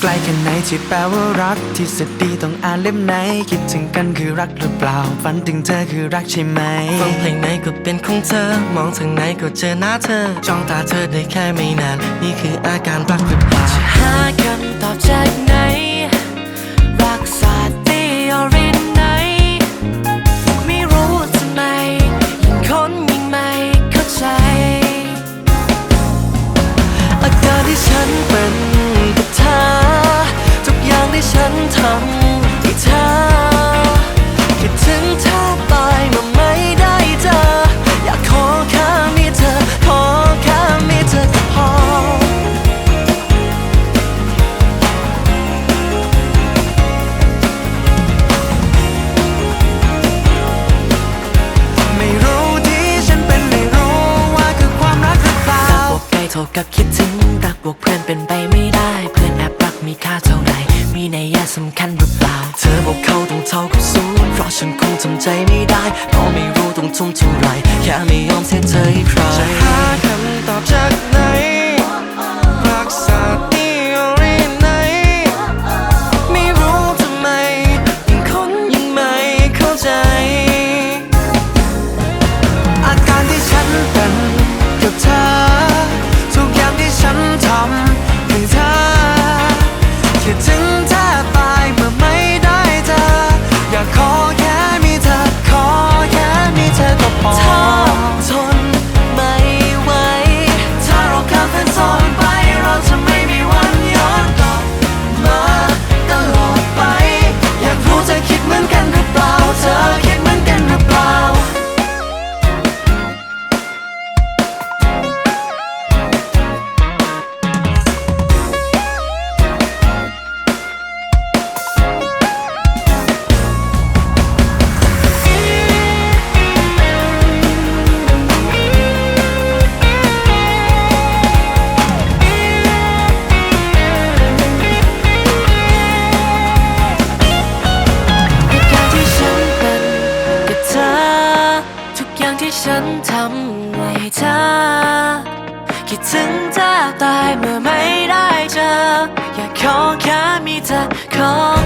ที่แปลว่ารักที่สุดดีต้องอ่านเล่มไหน คิดถึงกันคือรักหรือเปล่า ฝันถึงเธอคือรักใช่ไหมฟังเพลงไหนก็เป็นของเธอ มองทางไหนก็เจอหน้าเธอ จ้องตาเธอได้แค่ไม่นาน นี่คืออาการรักหรือเปล่าจะหาคำตอบจากไหน ท่ากับคิดถึงรักบวกเพื่อนเป็นไปไม่ได้ เพื่อนแอบรักมีค่าเท่าไหร่ มีในยะสำคัญหรือเปล่า เธอบอกเขาต้องเท่ากับศูนย์เพราะฉันคงทำใจไม่ได้ก็ไม่รู้ต้องทุ่มเท่าไหร่แค่ไม่ยอมเสียใจให้ใครจะหาคำตอบจากไหน ที่ฉันทำให้เธอ คิดถึงเธอตายเมื่อไม่ได้เจอ อยากขอแค่มีเธอขอ